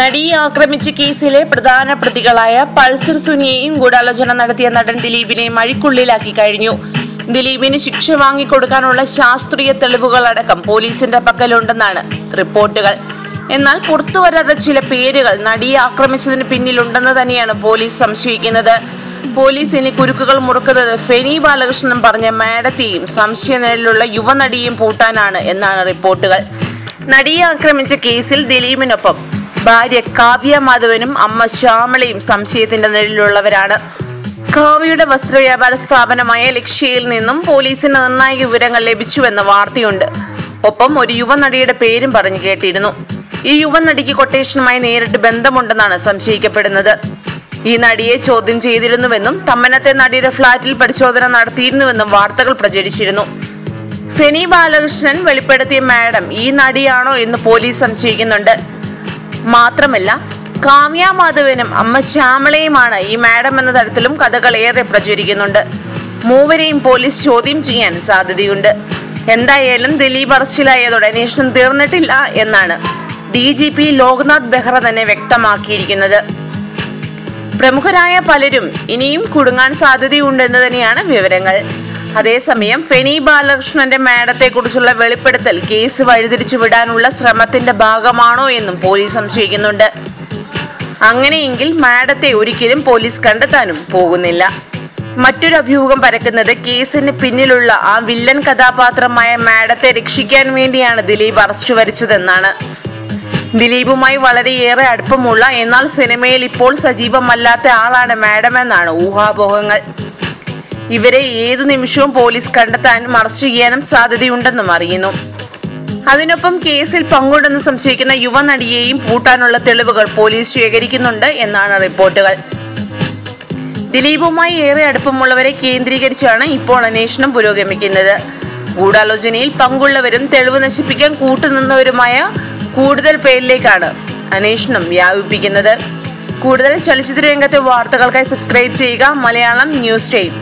നടിയെ ആക്രമിച്ച കേസിലെ പ്രധാന പ്രതികളായ പൾസർ സുനിയെയും ഗൂഢാലോചന നടത്തിയ നടൻ ദിലീപിനെ മഴിക്കുള്ളിലാക്കി കഴിഞ്ഞു. ദിലീപിന് ശിക്ഷ വാങ്ങിക്കൊടുക്കാനുള്ള ശാസ്ത്രീയ തെളിവുകൾ അടക്കം പോലീസിന്റെ പക്കലുണ്ടെന്നാണ് റിപ്പോർട്ടുകൾ. എന്നാൽ പുറത്തുവരാത്ത ചില പേരുകൾ നടിയെ ആക്രമിച്ചതിന് പിന്നിലുണ്ടെന്ന് തന്നെയാണ് പോലീസ് സംശയിക്കുന്നത്. പോലീസ് ഇനി കുരുക്കുകൾ മുറുക്കുന്നത് ഫെനി ബാലകൃഷ്ണൻ പറഞ്ഞ മാഡത്തെയും സംശയനിഴലിലുള്ള യുവനടിയെയും പൂട്ടാനാണ് എന്നാണ് റിപ്പോർട്ടുകൾ. നടിയെ ആക്രമിച്ച കേസിൽ ദിലീപിനൊപ്പം ഭാര്യ കാവ്യ മാധവനും അമ്മ ശ്യാമളയും സംശയത്തിന്റെ നിഴലിലുള്ളവരാണ്. കാവ്യയുടെ വസ്ത്രവ്യാപാര സ്ഥാപനമായ ലക്ഷ്യയിൽ നിന്നും പോലീസിന് നിർണായക വിവരങ്ങൾ ലഭിച്ചുവെന്ന വാർത്തയുണ്ട്. ഒപ്പം ഒരു യുവനടിയുടെ പേരും പറഞ്ഞു കേട്ടിരുന്നു. ഈ യുവനടിക്ക് കൊട്ടേഷനുമായി നേരിട്ട് ബന്ധമുണ്ടെന്നാണ് സംശയിക്കപ്പെടുന്നത്. ഈ നടിയെ ചോദ്യം ചെയ്തിരുന്നുവെന്നും തമ്മനത്തെ നടിയുടെ ഫ്ളാറ്റിൽ പരിശോധന നടത്തിയിരുന്നുവെന്നും വാർത്തകൾ പ്രചരിച്ചിരുന്നു. ഫെനി ബാലകൃഷ്ണൻ വെളിപ്പെടുത്തിയ മാഡം ഈ നടിയാണോ? എന്ന് പോലീസ് സംശയിക്കുന്നുണ്ട്. മാത്രമല്ല കാമ്യ മാധവനും അമ്മ ശ്യാമളയുമാണ് ഈ മാഡം എന്ന തരത്തിലും കഥകൾ ഏറെ പ്രചരിക്കുന്നുണ്ട്. മൂവരെയും പോലീസ് ചോദ്യം ചെയ്യാൻ സാധ്യതയുണ്ട്. എന്തായാലും ദിലീപ് അറസ്റ്റിലായതോടെ അന്വേഷണം തീർന്നിട്ടില്ല എന്നാണ് D G P Loknath Behera തന്നെ വ്യക്തമാക്കിയിരിക്കുന്നത്. പ്രമുഖരായ പലരും ഇനിയും കുടുങ്ങാൻ സാധ്യതയുണ്ടെന്ന് തന്നെയാണ് വിവരങ്ങൾ. അതേസമയം ഫെനി ബാലകൃഷ്ണന്റെ മേടത്തെ കുറിച്ചുള്ള വെളിപ്പെടുത്തൽ കേസ് വഴിതിരിച്ചു വിടാനുള്ള ശ്രമത്തിന്റെ ഭാഗമാണോ എന്നും പോലീസ് സംശയിക്കുന്നുണ്ട്. അങ്ങനെയെങ്കിൽ മാഡത്തെ ഒരിക്കലും പോലീസ് കണ്ടെത്താനും പോകുന്നില്ല. മറ്റൊരു അഭ്യൂഹം പരക്കുന്നത് കേസിന് പിന്നിലുള്ള ആ വില്ലൻ കഥാപാത്രമായ മാഡത്തെ രക്ഷിക്കാൻ വേണ്ടിയാണ് ദിലീപ് അറസ്റ്റ് വരിച്ചതെന്നാണ്. ദിലീപുമായി വളരെയേറെ അടുപ്പമുള്ള എന്നാൽ സിനിമയിൽ ഇപ്പോൾ സജീവമല്ലാത്ത ആളാണ് മാഡം എന്നാണ് ഊഹാപോഹങ്ങൾ. ഇവരെ ഏതു നിമിഷവും പോലീസ് കണ്ടെത്താനും അറസ്റ്റ് ചെയ്യാനും സാധ്യതയുണ്ടെന്നും അറിയുന്നു. അതിനൊപ്പം കേസിൽ പങ്കുണ്ടെന്ന് സംശയിക്കുന്ന യുവനടിയെയും പൂട്ടാനുള്ള തെളിവുകൾ പോലീസ് സ്വീകരിക്കുന്നുണ്ട് എന്നാണ് റിപ്പോർട്ടുകൾ. ദിലീപുമായി ഏറെ അടുപ്പമുള്ളവരെ കേന്ദ്രീകരിച്ചാണ് ഇപ്പോൾ അന്വേഷണം പുരോഗമിക്കുന്നത്. ഗൂഢാലോചനയിൽ പങ്കുള്ളവരും തെളിവ് നശിപ്പിക്കാൻ കൂട്ടുനിന്നവരുമായ കൂടുതൽ പേരിലേക്കാണ് അന്വേഷണം വ്യാപിപ്പിക്കുന്നത്. കൂടുതൽ ചലച്ചിത്ര രംഗത്തെ വാർത്തകൾക്കായി സബ്സ്ക്രൈബ് ചെയ്യുക മലയാളം ന്യൂസ് ടൈം.